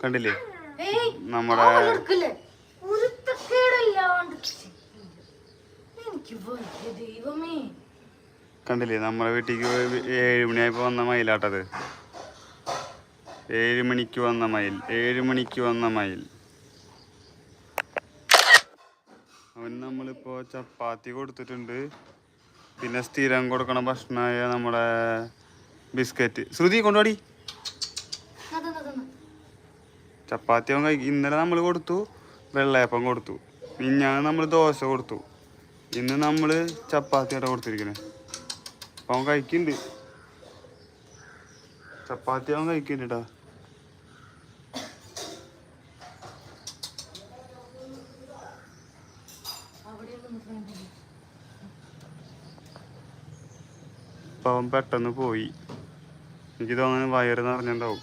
കണ്ടില്ലേ? നമ്മടെ കണ്ടില്ലേ? നമ്മുടെ വീട്ടിലേക്ക് പോയി ഏഴ് വന്ന മയിലാട്ടത്. ഏഴ് മണിക്ക് വന്ന മയിൽ. ഏഴ് മണിക്ക് വന്ന മയിൽ. അവൻ നമ്മളിപ്പോ ചപ്പാത്തി കൊടുത്തിട്ടുണ്ട്. പിന്നെ സ്ഥിരം കൊടുക്കണ ഭക്ഷണമായ നമ്മുടെ ബിസ്ക്കറ്റ്. ശ്രുതി കൊണ്ടുപോടി ചപ്പാത്തി അവൻ കഴിക്കും ഇന്നലെ നമ്മൾ കൊടുത്തു വെള്ളയപ്പം കൊടുത്തു. മിഞ്ഞാന്ന് നമ്മൾ ദോശ കൊടുത്തു. ഇന്ന് നമ്മൾ ചപ്പാത്തിയാണ് കൊടുത്തിരിക്കുന്നത് അപ്പം അവൻ കഴിക്കുന്നുണ്ട് ചപ്പാത്തി അവൻ കഴിക്കുന്നുണ്ട് അപ്പം പെട്ടെന്ന് പോയി. എനിക്ക് തോന്നുന്നു വയറ് നിറഞ്ഞിട്ടുണ്ടാവും.